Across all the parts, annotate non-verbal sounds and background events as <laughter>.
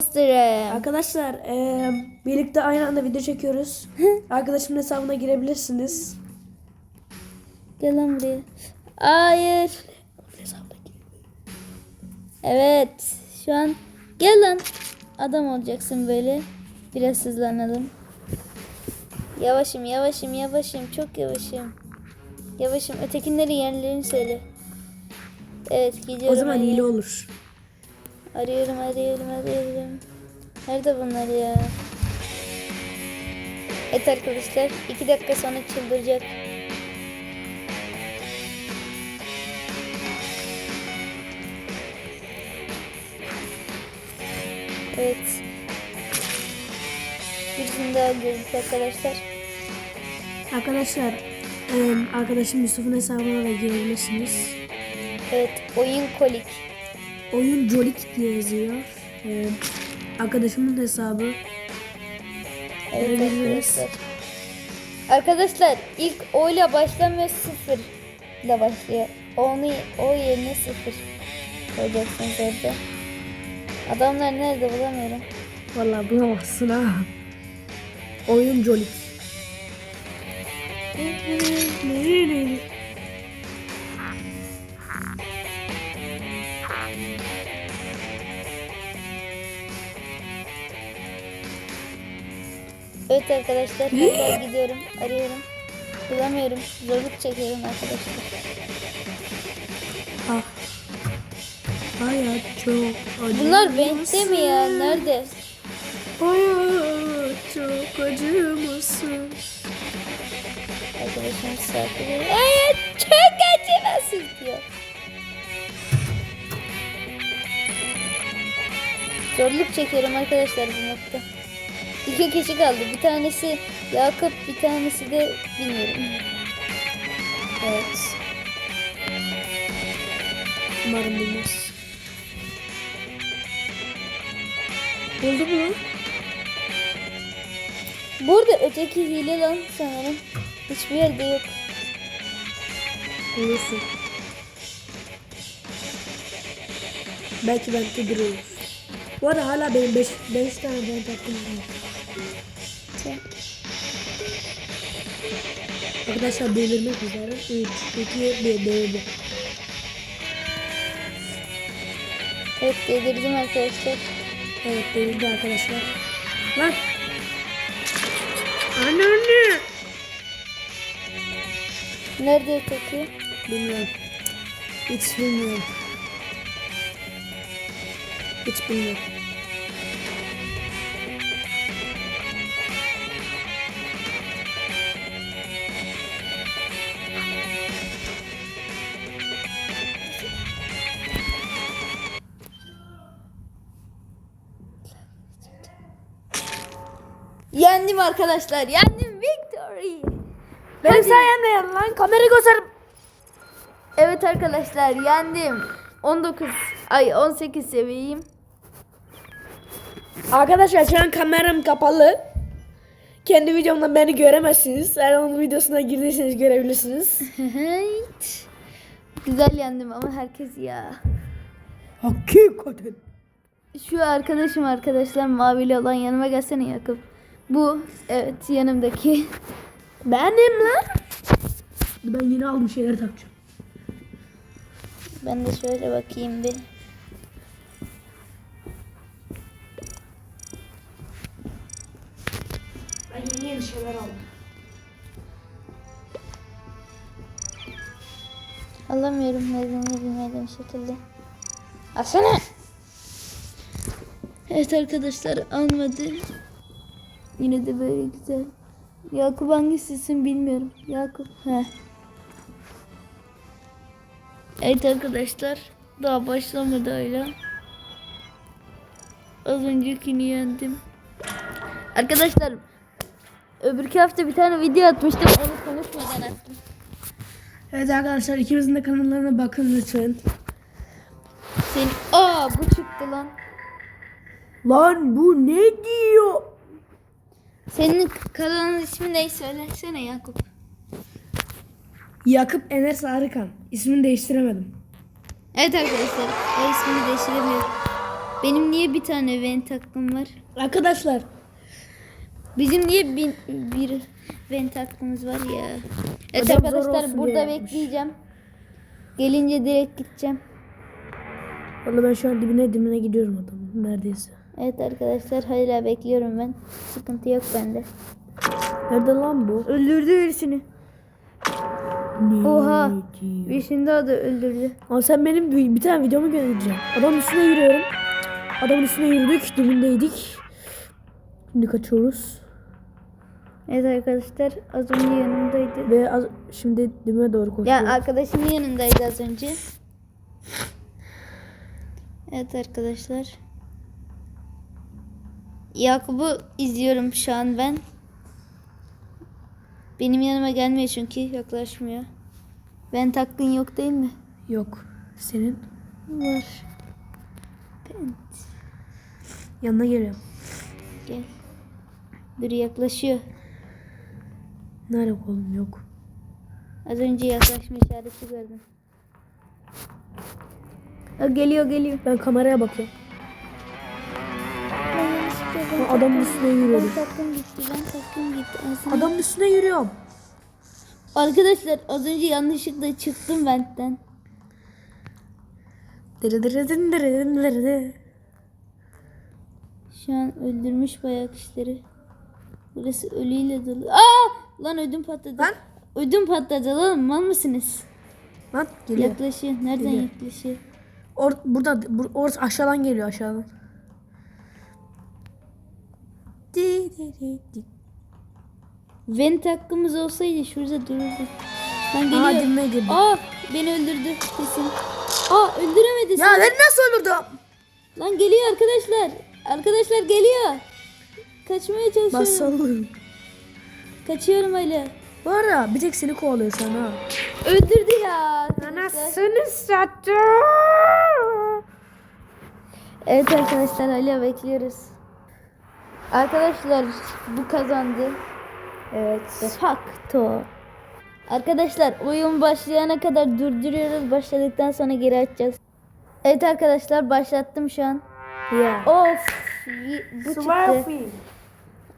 Monster'ım. Arkadaşlar eee, birlikte aynı anda video çekiyoruz. <laughs> Arkadaşımın hesabına girebilirsiniz. Gel lan buraya. Hayır. Evet. Şu an gel lan. Adam olacaksın böyle. Biraz hızlanalım. Yavaşım yavaşım yavaşım. Çok yavaşım. Yavaşım. Ötekinlerin yerlerini söyle. Evet gidiyorum. O zaman hile olur. Arıyorum arıyorum arıyorum. Nerede bunlar ya? Evet arkadaşlar. iki dakika sonra çıldıracak. Evet. Birisini daha gördük arkadaşlar. Arkadaşlar arkadaşım Yusuf'un hesabına da girebilirsiniz. Evet. Oyun kolik. Oyun Jolik diye yazıyor. Eee, arkadaşımın hesabı. Evet arkadaşlar. Arkadaşlar ilk O ile başlamıyor sıfır ile başlıyor. Onu O yerine sıfır koyacaksınız orada. Adamlar nerede bulamıyorum. Vallahi bulamazsın ha. Oyun Jolik. Evet arkadaşlar daha gidiyorum arıyorum. Bulamıyorum. Zorluk çekiyorum arkadaşlar. Ah. Hayat çok acı. Bunlar bende mi ya? Nerede? Hayat çok acımasın. Arkadaşım sakin. Hayır çok acımasız diyor. Zorluk çekiyorum arkadaşlar bu nokta. İki kişi kaldı. Bir tanesi Yakup, bir tanesi de bilmiyorum. Evet. Umarım bilmez. Oldu mu? Burada öteki hile lan sanırım. Hiçbir yerde yok. Olursun. Belki bende duruyor. Bu arada hala benim 5 5 tane ben taktım. Arkadaşlar delirmek üzere. 3, 2, 1 delirdi. Evet delirdim arkadaşlar. Evet delirdi arkadaşlar. Lan. Anne anne. Nerede öteki? Bilmiyorum. Hiç bilmiyorum. Hiç bilmiyorum. Yendim arkadaşlar. Yendim victory. Benim Hadi. sayemde yan lan. Kamera göster. Evet arkadaşlar yendim. 19 ay 18 seviyeyim. Arkadaşlar şu an kameram kapalı. Kendi videomda beni göremezsiniz. Eğer onun videosuna girdiyseniz görebilirsiniz. <laughs> Güzel yendim ama herkes ya. Hakikaten. Şu arkadaşım arkadaşlar mavili olan yanıma gelsene Yakup. Bu evet yanımdaki. Benim lan. Ben yine aldım şeyleri takacağım. Ben de şöyle bakayım bir. Ben yeni yeni şeyler aldım. Alamıyorum nedeni bilmediğim şekilde. Alsana. Evet arkadaşlar almadı. Yine de böyle güzel. Yakup hangisisin bilmiyorum. Yakup. He. Evet arkadaşlar. Daha başlamadı öyle. Az öncekini yendim. Arkadaşlar öbürkü hafta bir tane video atmıştım. Onu konuşmadan attım. Evet arkadaşlar ikimizin de kanallarına bakın lütfen. Senin... Aa bu çıktı lan. Lan bu ne diyor? Senin kanalın ismi ne söylesene Yakup. Yakup Ener Sarıkan. İsmini değiştiremedim. Evet arkadaşlar. Ben ismini değiştiremiyorum. Benim niye bir tane vent hakkım var? Arkadaşlar Bizim niye bir, bir vent hakkımız var ya? Evet Adam arkadaşlar burada yapmış. bekleyeceğim. Gelince direkt gideceğim. Valla ben şu an dibine dibine gidiyorum adamın neredeyse. Evet arkadaşlar hala bekliyorum ben. Sıkıntı yok bende. Nerede lan bu? Öldürdü birisini. Ne Oha. diyor? Birisini daha da öldürdü. Ama sen benim bir, bir tane videomu göndereceksin. Adamın üstüne yürüyorum. Adamın üstüne yürüdük. Dibindeydik. Şimdi kaçıyoruz. Evet arkadaşlar az önce yanımdaydı. Ve az, şimdi dibime doğru koşuyoruz. Ya arkadaşımın yanındaydı az önce. Evet arkadaşlar. Yakup'u izliyorum şu an ben. Benim yanıma gelmiyor çünkü yaklaşmıyor. Ben takkın yok değil mi? Yok. Senin Var. Ben yanına geliyorum. gel. Dur yaklaşıyor. Nerede oğlum yok. Az önce yaklaşma işareti gördüm. Geliyor geliyor. Ben kameraya bakıyorum. Ben adamın üstüne yürüyorum. Ben taktım gitti. Ben taktım gitti. Aslında- Adamın üstüne yürüyorum. Arkadaşlar az önce yanlışlıkla çıktım dı. Şu an öldürmüş bayağı kişileri. Burası ölüyle dolu. Aa! Lan ödüm patladı. Lan. Ödüm patladı lan mal mısınız? Lan geliyor. Yaklaşıyor. Nereden Geliyor. yaklaşıyor? Or burada bur orası aşağıdan geliyor aşağıdan. Vent hakkımız olsaydı şurada dururdu. Lan Aa geliyor. dinle girdi. Aa beni öldürdü kesin. Aa öldüremedi. Ya ben nasıl öldürdüm? Lan geliyor arkadaşlar. Arkadaşlar geliyor. Kaçmaya çalışıyorum. Basalım. Kaçıyorum hala. Bu arada bir tek seni kovalıyor şu an ha. Öldürdü ya. Anasını sattı. Evet arkadaşlar hala bekliyoruz. Arkadaşlar bu kazandı. Evet. De facto. Arkadaşlar oyun başlayana kadar durduruyoruz. Başladıktan sonra geri açacağız. Evet arkadaşlar başlattım şu an. Ya. Of. Bu çıktı.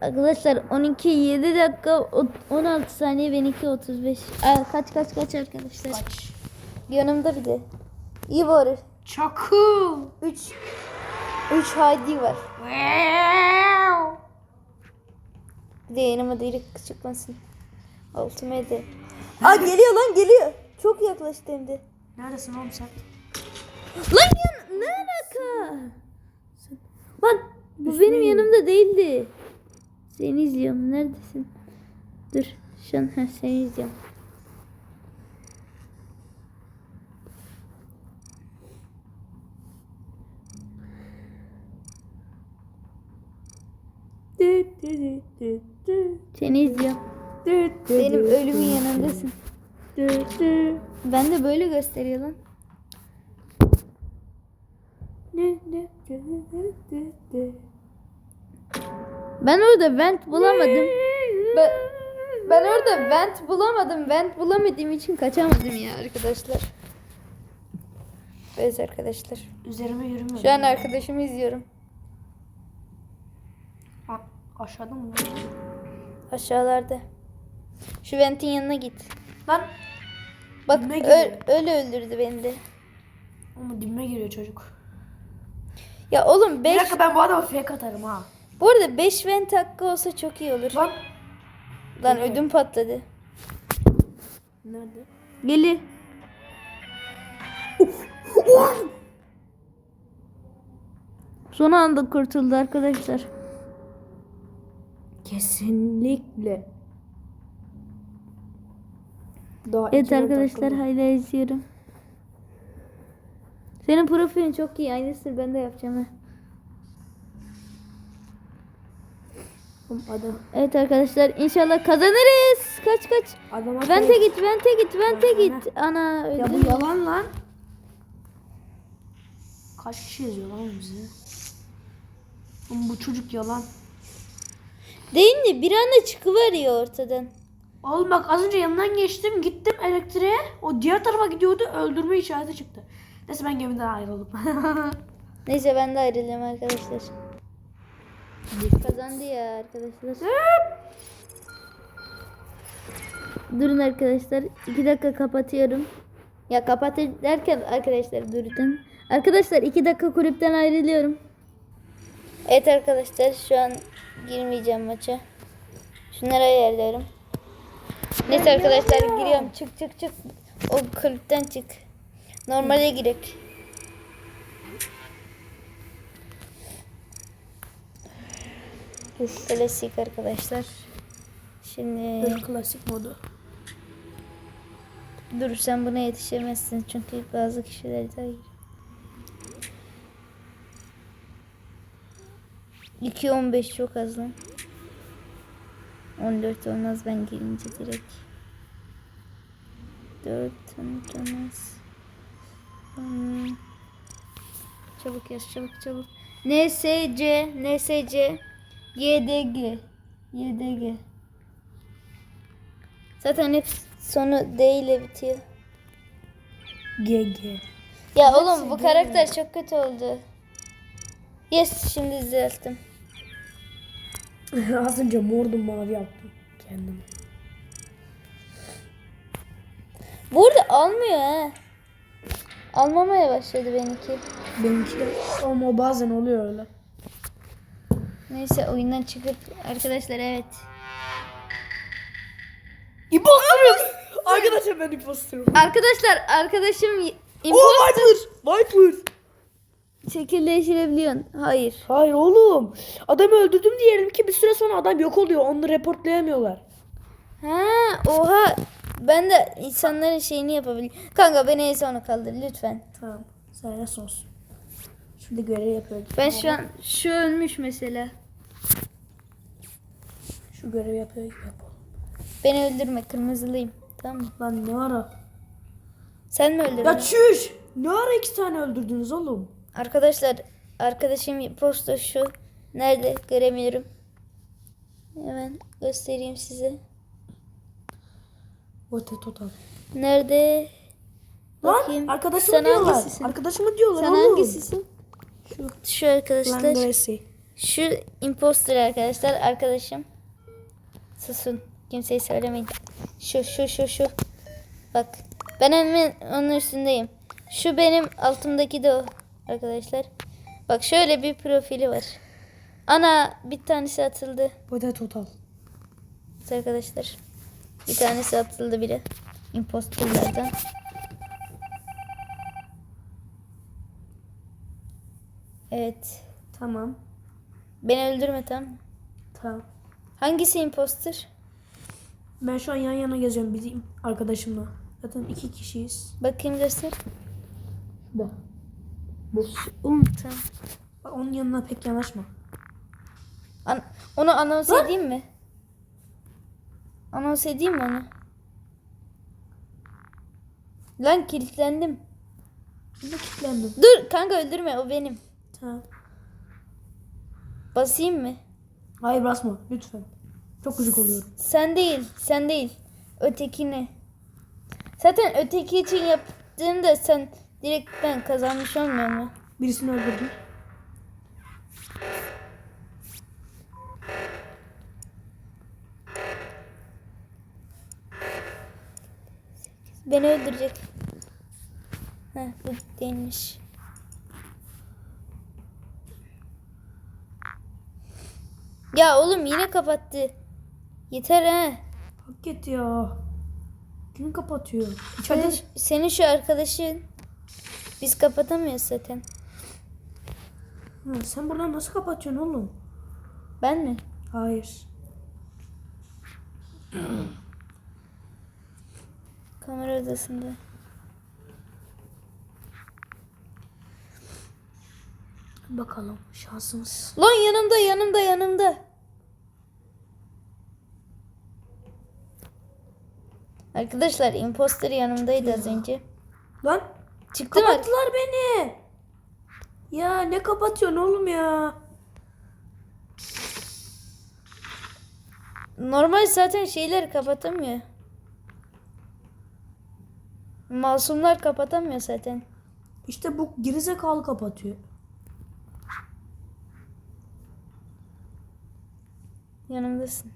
Arkadaşlar 12 7 dakika o- 16 saniye benimki 35. Aa, kaç kaç kaç arkadaşlar. Yanımda bir de. İyi bari. Çakı. 3 3 Haydi var. Bir de yanıma delik çıkmasın. Altıma de. Aa geliyor lan geliyor. Çok yaklaştı hem de. Neredesin oğlum sen? Lan yan ne alaka? Lan bu benim yanımda değildi. Seni izliyorum. Neredesin? Dur. Şu an ha, seni izliyorum. Seni izliyorum. Benim ölümün yanındasın. Ben de böyle gösteriyor lan. Ben orada vent bulamadım. Ben, ben orada vent bulamadım. Vent bulamadığım için kaçamadım ya arkadaşlar. Evet arkadaşlar. Üzerime yürüme. Şu an arkadaşımı izliyorum. Aşağıda mı? Aşağılarda. Şu ventin yanına git. Lan. Bak Dibime ö- giriyor. öyle öldürdü beni de. Ama dibime giriyor çocuk. Ya oğlum 5 Bir dakika ben bu adama fake atarım ha. Bu arada 5 vent hakkı olsa çok iyi olur. Lan. Lan ödüm patladı. Nerede? Geli. Son anda kurtuldu arkadaşlar. Kesinlikle. Daha Evet arkadaşlar hala izliyorum. Senin profilin çok iyi. Aynısını ben de yapacağım. Oğlum Adam, Evet arkadaşlar inşallah kazanırız. Kaç kaç. adama Vente fake- git, vente git, vente git. Ana Ya bu yalan lan. Kaç kişi yazıyor lan bize? Oğlum bu çocuk yalan. Değil mi? Bir anda çıkıveriyor ortadan. Oğlum bak az önce yanından geçtim gittim elektriğe. O diğer tarafa gidiyordu öldürme işareti çıktı. Neyse ben gemiden ayrıldım. <laughs> Neyse ben de ayrılıyorum arkadaşlar. Kazandı ya arkadaşlar. Durun arkadaşlar. iki dakika kapatıyorum. Ya kapatır derken arkadaşlar durun. Arkadaşlar iki dakika kulüpten ayrılıyorum. Evet arkadaşlar şu an girmeyeceğim maça. Şunları ayarlıyorum. Neyse arkadaşlar giriyorum. Çık çık çık. O kulüpten çık. Normale girek. Klasik arkadaşlar. Şimdi Böyle klasik modu. dur sen buna yetişemezsin çünkü bazı kişiler daha iyi. 2.15 çok az lan. 14 olmaz ben gelince direkt. 4 13 olmaz. Hmm. Çabuk yaz çabuk çabuk. NSC NSC YDG YDG Zaten hep sonu D ile bitiyor. GG. Ya oğlum bu karakter çok kötü oldu. Yes şimdi düzelttim. <laughs> Az önce mordu mavi yaptım kendime. Burada almıyor ha. Almamaya başladı benimki. Benimki de ama bazen oluyor öyle. Neyse oyundan çıkıp arkadaşlar evet. İmposterım. Arkadaşlar ben imposterım. Arkadaşlar arkadaşım imposter Viper. Viper. Şekil değiştirebiliyorsun. Hayır. Hayır oğlum. Adamı öldürdüm diyelim ki bir süre sonra adam yok oluyor. Onu reportlayamıyorlar. Ha oha. Ben de insanların şeyini yapabilirim. Kanka beni en sona kaldır lütfen. Tamam. Sen sos. Şimdi görev yapıyoruz. Ben şu an şu ölmüş mesela. Şu görev yapıyoruz yapalım. Beni öldürme kırmızılıyım. Tamam mı? Lan ne ara? Sen mi öldürdün? Ya çüş. Ne ara iki tane öldürdünüz oğlum? Arkadaşlar arkadaşım posta şu. Nerede? Göremiyorum. Hemen göstereyim size. Vote total. Nerede? Lan Bakayım. arkadaşımı Sen diyorlar. hangisisin? Arkadaşımı diyorlar Sen oğlum. hangisisin? Şu. Şu arkadaşlar. Şu imposter arkadaşlar arkadaşım. Susun. Kimseye söylemeyin. Şu şu şu şu. Bak. Ben hemen onun üstündeyim. Şu benim altımdaki de o arkadaşlar. Bak şöyle bir profili var. Ana bir tanesi atıldı Vote total. arkadaşlar. Bir tanesi atıldı bile. Imposterlardan. Evet. Tamam. Beni öldürme tamam mı? Tamam. Hangisi imposter? Ben şu an yan yana geziyorum bizim arkadaşımla. Zaten iki kişiyiz. Bakayım göster. Bu. Bu. Um. Bak onun yanına pek yanaşma. An- onu anons edeyim mi? Anons edeyim mi onu? Lan kilitlendim. Şimdi kilitlendim. Dur kanka öldürme o benim. Tamam. Basayım mı? Hayır basma lütfen. Çok gıcık oluyorum. Sen değil, sen değil. Ötekini. Zaten öteki için yaptığında sen direkt ben kazanmış olmuyor mu? Birisini öldürdüm. Beni öldürecek. Heh, bu değilmiş. Ya oğlum yine kapattı. Yeter ha. Hak et ya. Kim kapatıyor? İçeride Senin, senin şu arkadaşın. Biz kapatamıyoruz zaten. Ha, sen buradan nasıl kapatıyorsun oğlum? Ben mi? Hayır. Kamera odasında. Bakalım şansımız. Lan yanımda yanımda yanımda. Arkadaşlar imposter yanımdaydı az önce. Lan Çıktı Kapattılar mı? beni. Ya ne kapatıyorsun oğlum ya? Normal zaten şeyleri kapatamıyor. Masumlar kapatamıyor zaten. İşte bu gerizekalı kapatıyor. Yanımdasın.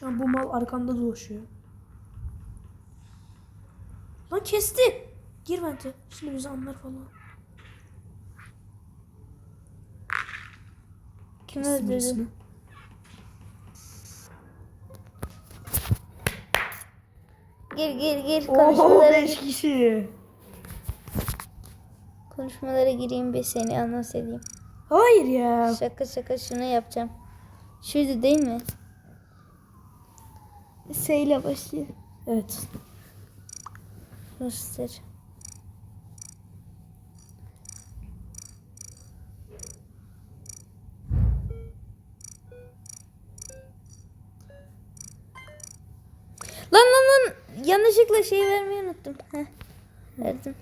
Şu an bu mal arkamda dolaşıyor. Lan kesti. Gir bence. Şimdi bizi anlar falan. Kim öldürdü? Gir gir gir konuşmalara 5 gir. kişi. Konuşmalara gireyim bir seni anons edeyim. Hayır ya. Şaka şaka şunu yapacağım. Şuydu değil mi? S ile başlıyor. Evet. Göster. Lan lan lan yanlışlıkla şey vermeyi unuttum. Heh. Verdim.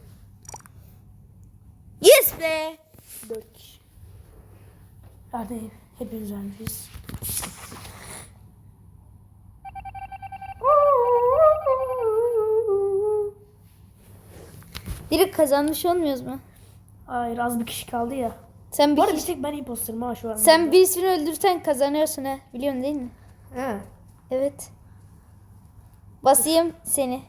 Yes be. 4 kişi. Hadi hepimiz vermişiz. Direkt kazanmış olmuyoruz mu? Hayır az bir kişi kaldı ya. Sen bir Bu arada bir kişi- tek ben imposterım ha şu an. sen birisini öldürsen kazanıyorsun ha. Biliyorsun değil mi? He. Evet. Basayım seni.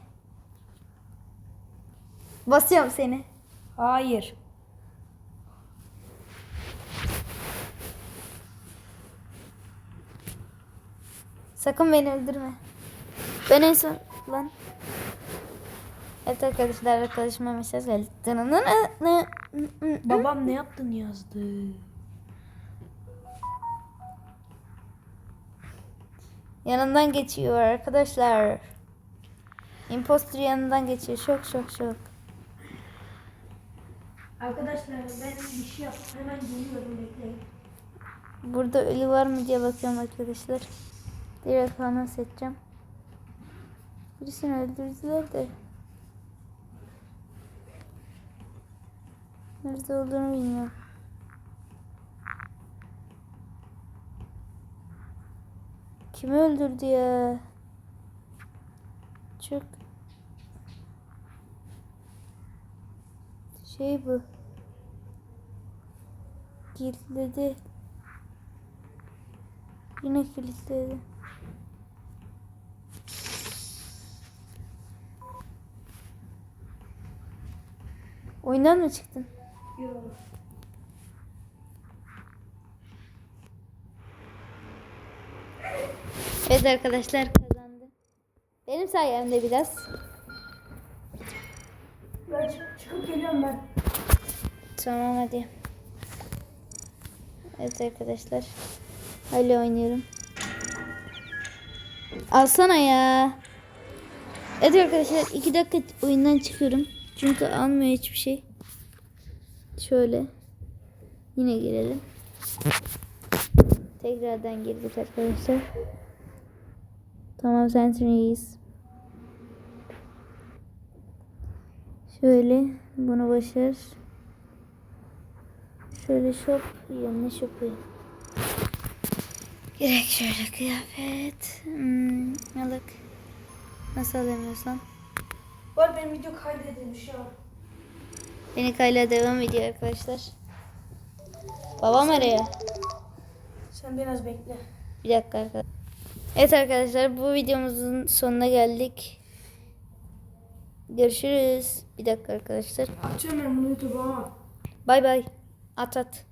Basıyorum seni. Hayır. Sakın beni öldürme. Ben en son lan. Evet arkadaşlar arkadaşıma mesaj geldi. Babam ne yaptın yazdı. Yanından geçiyor arkadaşlar. Imposter yanından geçiyor. Şok şok şok. Arkadaşlar ben bir şey yaptım. Hemen geliyorum bekleyin. Burada ölü var mı diye bakıyorum arkadaşlar. Direkt anons edeceğim. Birisini öldürdüler de. Nerede olduğunu bilmiyorum. Kimi öldürdü ya? Çok şey bu. Kilitledi. Yine kilitledi. Oyundan mı çıktın? Evet arkadaşlar kazandı. Benim sayemde biraz. Ben çık- çıkıp geliyorum ben. Tamam hadi. Evet arkadaşlar. Hala oynuyorum. Alsana ya. Evet arkadaşlar 2 dakika oyundan çıkıyorum. Çünkü almıyor hiçbir şey. Şöyle. Yine girelim. Tekrardan girdik arkadaşlar. Tamam sensin'iyiz. Şöyle bunu başar. Şöyle şop yanına şopu. Gerek şöyle kıyafet. Hmm, alık. Nasıl alamıyorsan. Arada benim video kaydedilmiş ya. Beni kayla devam ediyor arkadaşlar. Babam arıyor. Sen biraz bekle. Bir dakika arkadaşlar. Evet arkadaşlar bu videomuzun sonuna geldik. Görüşürüz. Bir dakika arkadaşlar. Açıyorum ben bunu YouTube'a. Bay bay. At at.